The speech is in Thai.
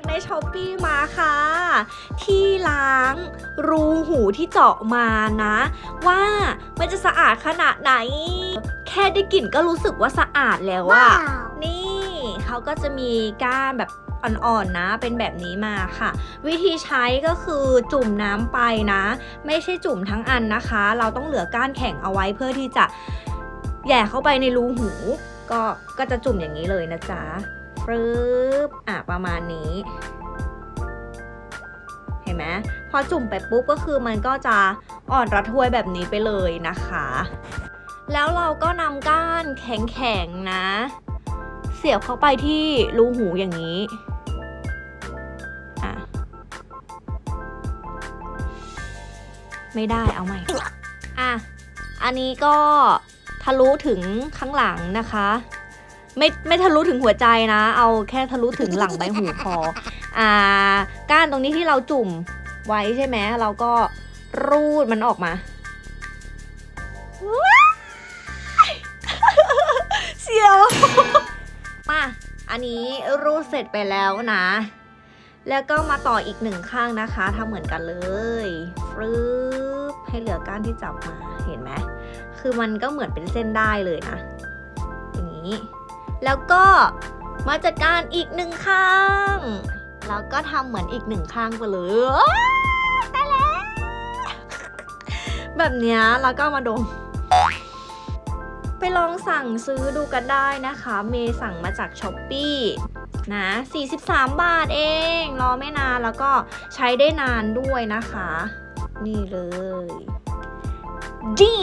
จากในช้อปปีมาค่ะ ที่ล้างรูหูที่เจาะมานะ ว่ามันจะสะอาดขนาดไหน แค่ได้กลิ่นก็รู้สึกว่าสะอาดแล้วอะนี่เขาก็จะมีก้านแบบอ่อนๆนะ เป็นแบบนี้มาค่ะ วิธีใช้ก็คือจุ่มน้ำไปนะ ไม่ใช่จุ่มทั้งอันนะคะ เราต้องเหลือก้านแข็งเอาไว้เพื่อที่จะแหย่เข้าไปในรูหู ก็ก็จะจุ่มอย่างนี้เลยนะจ๊ะฟรึบอะประมาณนี้ เห็นไหมพอจุ่มไปปุ๊บก็คือมันก็จะอ่อนระทวยแบบนี้ไปเลยนะคะ แล้วเราก็นำก้านแข็งๆนะ เสียบเข้าไปที่รูหูอย่างนี้อะไม่ได้เอาใหม่อะอันนี้ก็ ทะลุถึงข้างหลังนะคะ ไม่ไม่ทะลุถึงหัวใจนะ เอาแค่ทะลุถึงหลังใบหูพออ่าก้านตรงนี้ที่เราจุ่มไว้ใช่ไหมเราก็รูดมันออกมาเสียวมาอันนี้รูดเสร็จไปแล้วนะ แล้วก็มาต่ออีกหนึ่งข้างนะคะทำเหมือนกันเลยฟรึบ ให้เหลือก้านที่จับมาเห็นไหมคือมันก็เหมือนเป็นเส้นได้เลยนะอย่างนี้ แล้วก็มาจัดการอีกหนึ่งข้าง แล้วก็ทำเหมือนอีกหนึ่งข้างไปเลยตายแล้วแบบนี้แล้วก็มาดมไปลองสั่งซื้อดูกันได้นะคะ เมย์สั่งมาจากช้อปปี้นะ 43 บาทเอง รอไม่นานแล้วก็ใช้ได้นานด้วยนะคะ นี่เลยดี